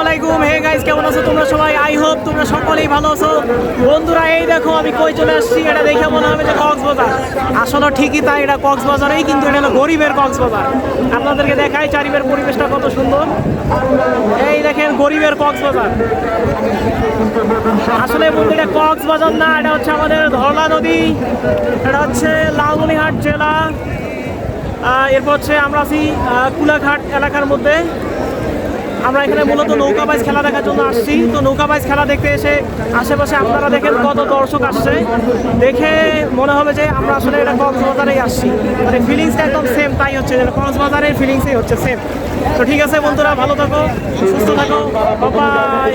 আলাইকুম। Hey guys কেমন আছো তোমরা সবাই? আই হোপ তোমরা সকলেই ভালো আছো। বন্ধুরা, এই দেখো, আমি কই চলে আসছি? এটা দেখে মনে হবে যে কক্সবাজার। আসলে ঠিকই তাই, এটা কক্সবাজারেই কিন্তু এটা হলো গরিবের কক্সবাজার। আপনাদেরকে দেখাই চারিবের পরিবেশটা কত সুন্দর। এই দেখেন, গরিবের কক্সবাজার। আসলে বলতে এটা কক্সবাজার না, এটা হচ্ছে আমাদের ধরলা নদী। এটা হচ্ছে লালমনিহাট জেলা। এরপর হচ্ছে আমরা আছি কুলাঘাট এলাকার মধ্যে। আমরা এখানে মূলত নৌকা বাইজ খেলা দেখার জন্য আসছি। তো নৌকা বাইচ খেলা দেখতে এসে আশেপাশে আপনারা দেখেন কত দর্শক আসছে। দেখে মনে হবে যে আমরা আসলে এটা কক্সবাজারেই আসছি। মানে ফিলিংসটা একদম সেম তাই হচ্ছে যেন কক্সবাজারের ফিলিংসই হচ্ছে সেম তো ঠিক আছে বন্ধুরা, ভালো থাকো, সুস্থ থাকো বাই